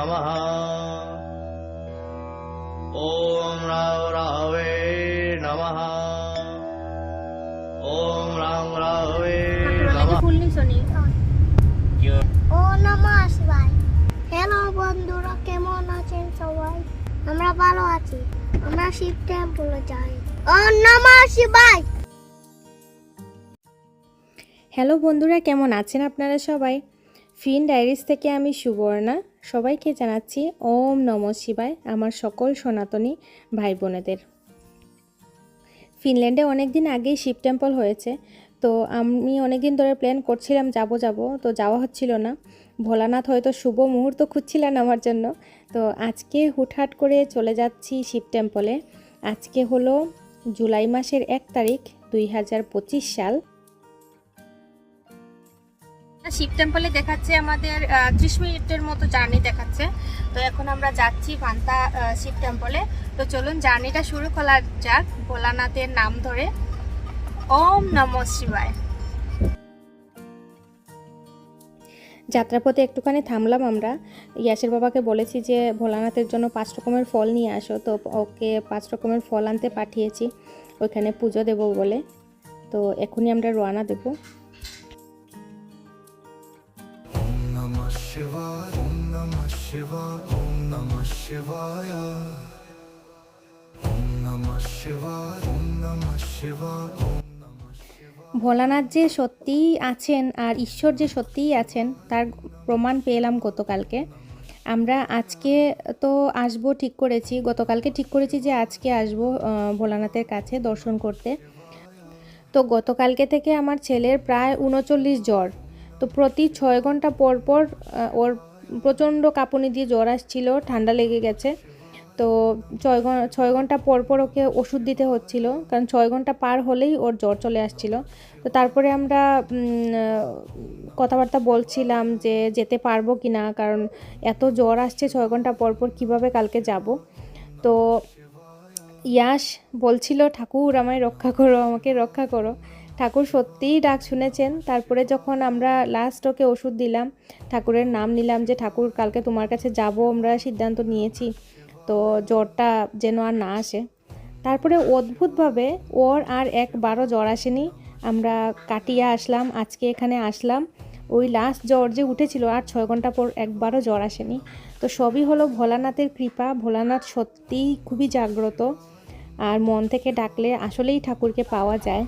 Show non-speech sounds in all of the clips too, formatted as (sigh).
नमः ॐ राव रावे नमः ॐ राम रावे কাকে ফুল নিছো নি ও নমস্কার হ্যালো বন্ধুরা কেমন আছেন সবাই আমরা ভালো আছি আমরা শিব টেম্পলে যাই ও নমঃ শিবায় হ্যালো বন্ধুরা কেমন আছেন আপনারা সবাই ফিন ডায়েরিস থেকে আমি সুবর্ণা সবাইকে জানাচ্ছি ওম নম শিবায় আমার সকল সনাতনী ভাই বোনেদের ফিনল্যান্ডে অনেক দিন আগেই শিব টেম্পল হয়েছে, তো আমি অনেক দিন ধরে প্ল্যান করছিলাম যাব যাব, তো যাওয়া হচ্ছিল না। ভোলানাথ হয়তো শুভ মুহূর্ত খুঁজছিলেন আমার জন্য, তো আজকে হুটহাট করে চলে যাচ্ছি শিব টেম্পলে। আজকে হলো জুলাই মাসের এক তারিখ দুই হাজার পঁচিশ সাল শিব টেম্পলে দেখাচ্ছে আমাদের ত্রিশ মিনিটের মতো জার্নি দেখাচ্ছে। তো এখন আমরা যাচ্ছি ভান্তা শিব টেম্পলে। তো চলুন জার্নিটা শুরু করা যাক ভোলানাথের নাম ধরে। ওম নম শিবায়। যাত্রাপথে একটুখানি থামলাম আমরা। ইয়াসের বাবাকে বলেছি যে, ভোলানাথের জন্য পাঁচ রকমের ফল নিয়ে আসো। তো ওকে পাঁচ রকমের ফল আনতে পাঠিয়েছি। ওইখানে পুজো দেব বলে। তো এখনই আমরা রোয়ানা দেবো। Om Namah Om Namah Shivaya. Om Namah Om Namah Om Bholanath যে সত্যিই আছেন আর ঈশ্বর যে সত্যিই আছেন, তার প্রমাণ পেলাম গতকালকে। আমরা আজকে তো আসব ঠিক করেছি, গতকালকে ঠিক করেছি যে আজকে আসব ভোলানাথের কাছে দর্শন করতে। তো গতকালকে থেকে আমার ছেলের প্রায় উনচল্লিশ জ্বর। তো প্রতি ছয় ঘণ্টা পর পর ওর প্রচণ্ড কাঁপুনি দিয়ে জ্বর আসছিল, ঠান্ডা লেগে গেছে। তো ছয় ঘণ্টা ছয় ঘণ্টা পর পর ওকে ওষুধ দিতে হচ্ছিল, কারণ ছয় ঘণ্টা পার হলেই ওর জ্বর চলে আসছিল। তো তারপরে আমরা কথাবার্তা বলছিলাম যে যেতে পারব কি না কারণ এত জ্বর আসছে ছয় ঘণ্টা পর পর, কীভাবে কালকে যাব? তো ইয়াস বলছিল, ঠাকুর, আমায় রক্ষা করো, আমাকে রক্ষা করো। ঠাকুর সত্যিই ডাক শুনেছেন। তারপরে যখন আমরা লাস্ট ওকে ওষুধ দিলাম, ঠাকুরের নাম নিলাম যে, ঠাকুর, কালকে তোমার কাছে যাব, আমরা সিদ্ধান্ত নিয়েছি। তো জ্বরটা যেন আর না আসে। তারপরে অদ্ভুতভাবে ওর আর একবারও জ্বর আসেনি। আমরা কাটিয়ে আসলাম, আজকে এখানে আসলাম। ওই লাস্ট জ্বর যে উঠেছিল, আর ছয় ঘণ্টা পর একবারও জ্বর আসেনি। তো সবই হলো ভোলানাথের কৃপা। ভোলানাথ সত্যিই খুবই জাগ্রত। আর মন থেকে ডাকলে আসলেই ঠাকুরকে পাওয়া যায়।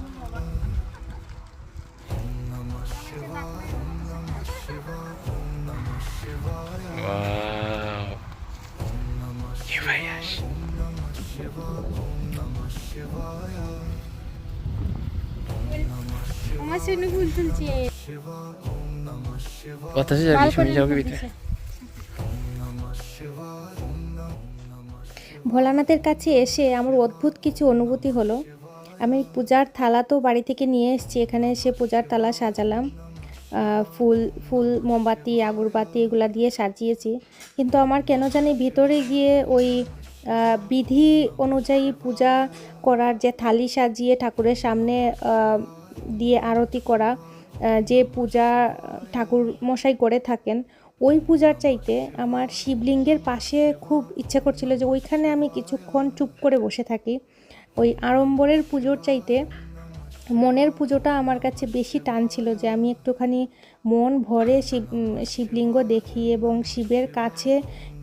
ট্রেনে ফুল বাতাসে যাবি শুনে ভিতরে ভোলানাথের কাছে এসে আমার অদ্ভুত কিছু অনুভূতি হলো। আমি পূজার থালা তো বাড়ি থেকে নিয়ে এসেছি এখানে এসে পূজার থালা সাজালাম। ফুল ফুল মোমবাতি আগরবাতি এগুলা দিয়ে সাজিয়েছি। কিন্তু আমার কেন জানি ভিতরে গিয়ে ওই বিধি অনুযায়ী পূজা করার যে থালি সাজিয়ে ঠাকুরের সামনে দিয়ে আরতি করা যে পূজা ঠাকুর মশাই করে থাকেন, ওই পূজার চাইতে আমার শিবলিঙ্গের পাশে খুব ইচ্ছে করছিল যে ওইখানে আমি কিছুক্ষণ চুপ করে বসে থাকি। ওই আড়ম্বরের পুজোর চাইতে মনের পুজোটা আমার কাছে বেশি টান ছিল যে আমি একটুখানি মন ভরে শিব শিবলিঙ্গ দেখি এবং শিবের কাছে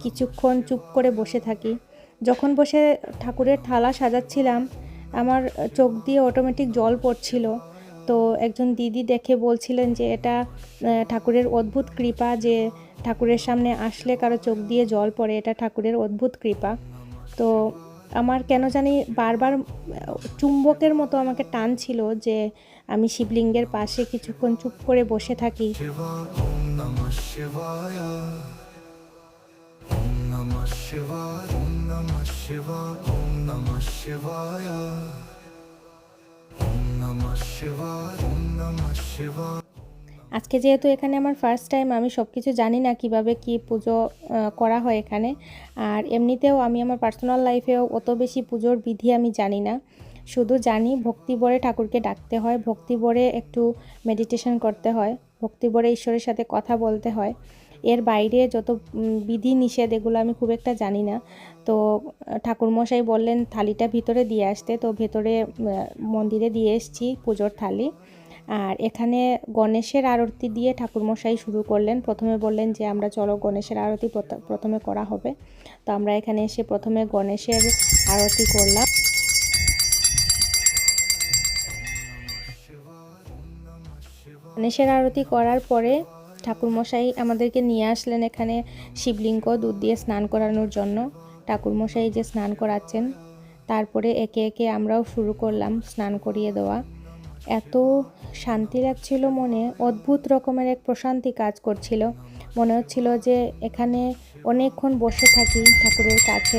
কিছুক্ষণ চুপ করে বসে থাকি। যখন বসে ঠাকুরের থালা সাজাচ্ছিলাম, আমার চোখ দিয়ে অটোমেটিক জল পড়ছিল। তো একজন দিদি দেখে বলছিলেন যে এটা ঠাকুরের অদ্ভুত কৃপা যে ঠাকুরের সামনে আসলে কারও চোখ দিয়ে জল পড়ে, এটা ঠাকুরের অদ্ভুত কৃপা। তো আমার কেন জানি বারবার চুম্বকের মতো আমাকে টান ছিল যে আমি শিবলিঙ্গের পাশে কিছুক্ষণ চুপ করে বসে থাকি। আজকে যেহেতু এখানে আমার ফার্স্ট টাইম আমি সব কিছু জানি না কীভাবে কি পুজো করা হয় এখানে। আর এমনিতেও আমি আমার পার্সোনাল লাইফেও অত বেশি পুজোর বিধি আমি জানি না। শুধু জানি ভক্তি ভরে ঠাকুরকে ডাকতে হয়, ভক্তি ভরে একটু মেডিটেশন করতে হয়, ভক্তি ভরে ঈশ্বরের সাথে কথা বলতে হয়। এর বাইরে যত বিধি নিষেধ এগুলো আমি খুব একটা জানি না। তো, ঠাকুরমশাই বললেন থালিটা ভিতরে দিয়ে আসতে। তো ভেতরে মন্দিরে দিয়ে এসেছি পুজোর থালি। আর এখানে গণেশের আরতি দিয়ে ঠাকুরমশাই শুরু করলেন। প্রথমে বললেন যে, আমরা চলো গণেশের আরতি প্রথ- প্রথমে করা হবে। তো আমরা এখানে এসে প্রথমে গণেশের আরতি করলাম। গণেশের আরতি করার পরে ঠাকুরমশাই আমাদেরকে নিয়ে আসলেন এখানে শিবলিঙ্গ দুধ দিয়ে স্নান করানোর জন্য। ঠাকুরমশাই যে স্নান করাচ্ছেন, তারপরে একে একে আমরাও শুরু করলাম স্নান করিয়ে দেওয়া। এত শান্তি লাগছিল মনে, অদ্ভুত রকমের এক প্রশান্তি কাজ করছিল। মনে হচ্ছিল যে এখানে অনেকক্ষণ বসে থাকি ঠাকুরের কাছে।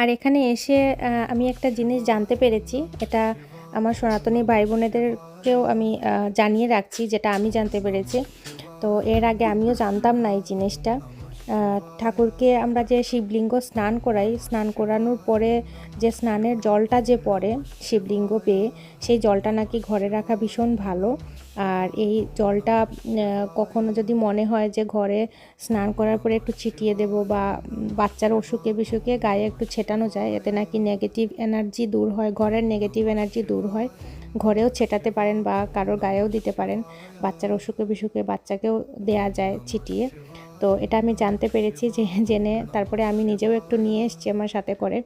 আর এখানে এসে আমি একটা জিনিস জানতে পেরেছি। এটা আমার সনাতনী ভাই বোনেদেরকেও আমি জানিয়ে রাখছি, যেটা আমি জানতে পেরেছি। তো এর আগে আমিও জানতাম না এই জিনিসটা। ঠাকুরকে আমরা যে শিবলিঙ্গ স্নান করাই, স্নান করানোর পরে যে স্নানের জলটা যে পড়ে শিবলিঙ্গ পেয়ে, সেই জলটা নাকি ঘরে রাখা ভীষণ ভালো। আর এই জলটা কখনো যদি মনে হয় যে ঘরে স্নান করার পরে একটু ছিটিয়ে দেব বা বাচ্চার অসুখে বিসুখে গায়ে একটু ছেটানো যায়, এতে নাকি নেগেটিভ এনার্জি দূর হয়, ঘরের নেগেটিভ এনার্জি দূর হয়। ঘরেও ছেটাতে পারেন বা কারোর গায়েও দিতে পারেন, বাচ্চার অসুখে বিসুখে বাচ্চাকেও দেয়া যায় ছিটিয়ে। তো এটা আমি জানতে পেরেছি যে (laughs) জেনে তারপরে আমি নিজেও একটু নিয়ে এসছি আমার সাথে করে।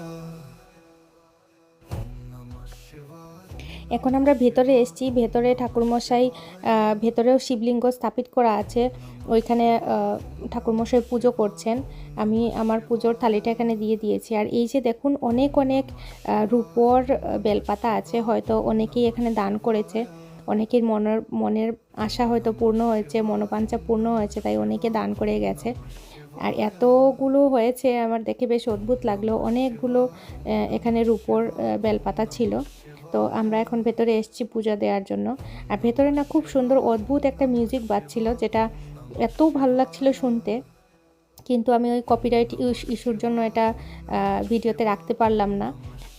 ॐ এখন আমরা ভেতরে এসেছি, ভেতরে ঠাকুরমশাই ভেতরেও শিবলিঙ্গ স্থাপিত করা আছে। ওইখানে ঠাকুরমশাই পুজো করছেন। আমি আমার পুজোর থালিটা এখানে দিয়ে দিয়েছি। আর এই যে দেখুন, অনেক অনেক রূপোর বেলপাতা আছে। হয়তো অনেকেই এখানে দান করেছে। অনেকের মনের মনের আশা হয়তো পূর্ণ হয়েছে, মনোবাঞ্ছা পূর্ণ হয়েছে, তাই অনেকে দান করে গেছে। আর এতগুলো হয়েছে, আমার দেখে বেশ অদ্ভুত লাগল। অনেকগুলো এখানে রূপোর বেলপাতা ছিল। তো আমরা এখন ভেতরে এসছি পূজা দেওয়ার জন্য। আর ভেতরে না খুব সুন্দর, অদ্ভুত একটা মিউজিক বাজছিল, যেটা এত ভালো লাগছিল শুনতে। কিন্তু আমি ওই কপিরাইট ইস্যুর জন্য এটা ভিডিওতে রাখতে পারলাম না।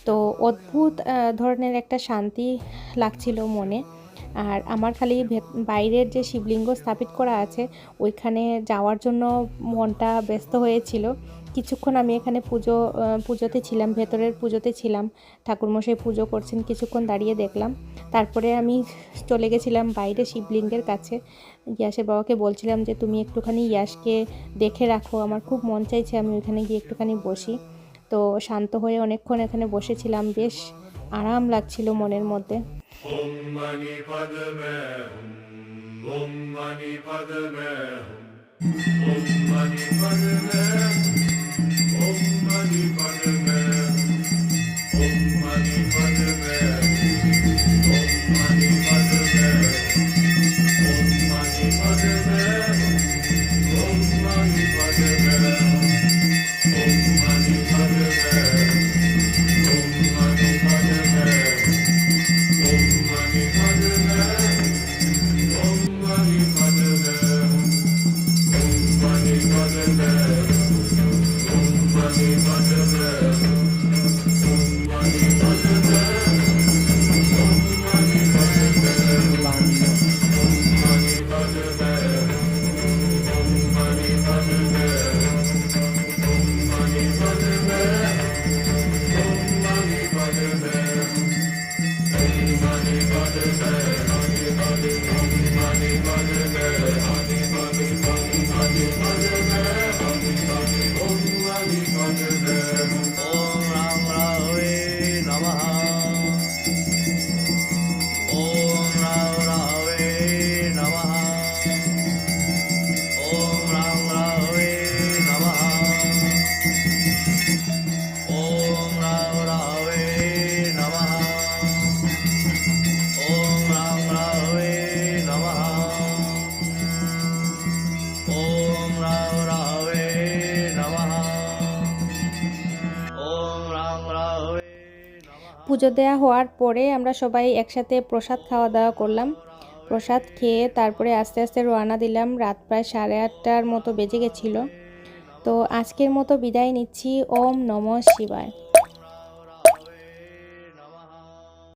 তো অদ্ভুত ধরনের একটা শান্তি লাগছিল মনে। আর আমার খালি বাইরের যে শিবলিঙ্গ স্থাপিত করা আছে, ওইখানে যাওয়ার জন্য মনটা ব্যস্ত হয়েছিল। কিছুক্ষণ আমি এখানে পুজো পুজোতে ছিলাম, ভেতরের পুজোতে ছিলাম। ঠাকুরমশাই পুজো করছেন, কিছুক্ষণ দাঁড়িয়ে দেখলাম। তারপরে আমি চলে গেছিলাম বাইরে শিবলিঙ্গের কাছে। ইয়াসের বাবাকে বলছিলাম যে, তুমি একটুখানি ইয়াসকে দেখে রাখো, আমার খুব মন চাইছে আমি ওইখানে গিয়ে একটুখানি বসি। তো শান্ত হয়ে অনেকক্ষণ এখানে বসেছিলাম, বেশ আরাম লাগছিল মনের মধ্যে। Omani Padmehum, Omani Padmehum, Omani Padmehum, Omani Padmehum, Omani Padmehum. পুজো দেওয়া হওয়ার পরে আমরা সবাই একসাথে প্রসাদ খাওয়া দাওয়া করলাম। প্রসাদ খেয়ে তারপরে আস্তে আস্তে রওনা দিলাম। রাত প্রায় সাড়ে আটটার মতো বেজে গেছিল। তো আজকের মতো বিদায় নিচ্ছি। ওম নম শিবায়।